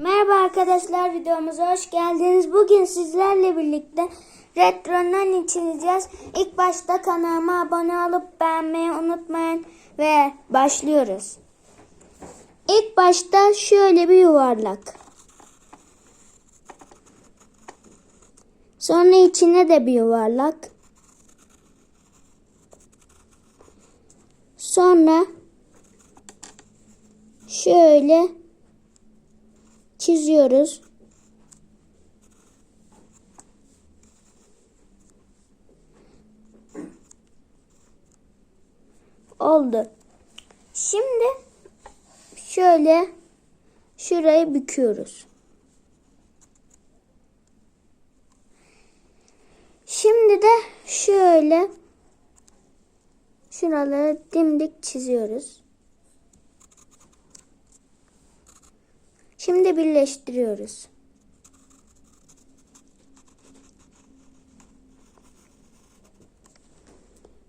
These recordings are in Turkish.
Merhaba arkadaşlar videomuza hoş geldiniz. Bugün sizlerle birlikte Retro'nun çizeceğiz. İlk başta kanalıma abone olup beğenmeyi unutmayın ve başlıyoruz. İlk başta şöyle bir yuvarlak. Sonra içine de bir yuvarlak. Sonra şöyle çiziyoruz. Oldu. Şimdi şöyle şurayı büküyoruz. Şimdi de şöyle şuraları dimdik çiziyoruz. Şimdi birleştiriyoruz.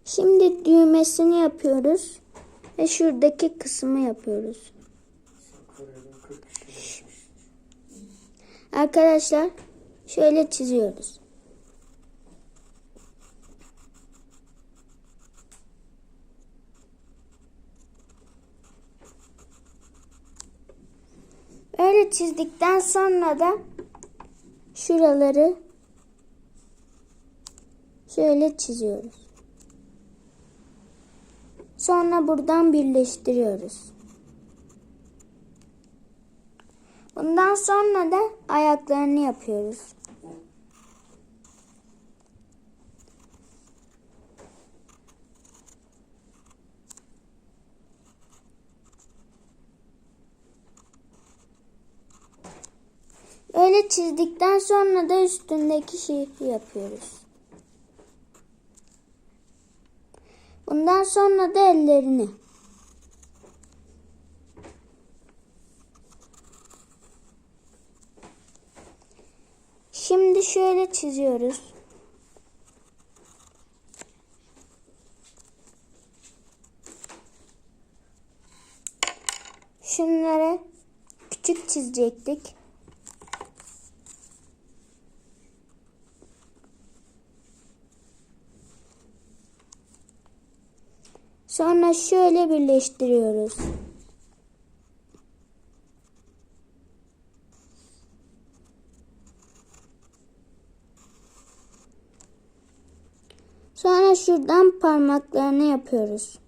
Şimdi düğmesini yapıyoruz ve şuradaki kısmı yapıyoruz. Arkadaşlar şöyle çiziyoruz. Çizdikten sonra da şuraları şöyle çiziyoruz. Sonra buradan birleştiriyoruz. Bundan sonra da ayaklarını yapıyoruz. Öyle çizdikten sonra da üstündeki şeyi yapıyoruz. Bundan sonra da ellerini. Şimdi şöyle çiziyoruz. Şunları küçük çizecektik. Sonra şöyle birleştiriyoruz. Sonra şuradan parmaklarını yapıyoruz.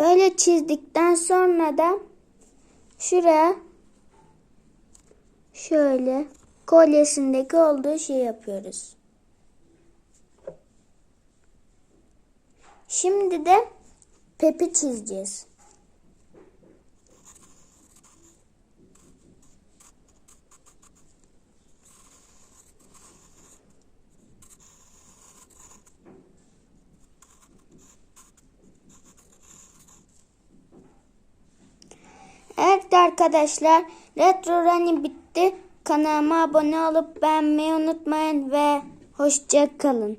Böyle çizdikten sonra da şuraya şöyle kolyesindeki olduğu şey yapıyoruz. Şimdi de Pepi çizeceğiz. Arkadaşlar Retro Running bitti. Kanalıma abone olup beğenmeyi unutmayın ve hoşça kalın.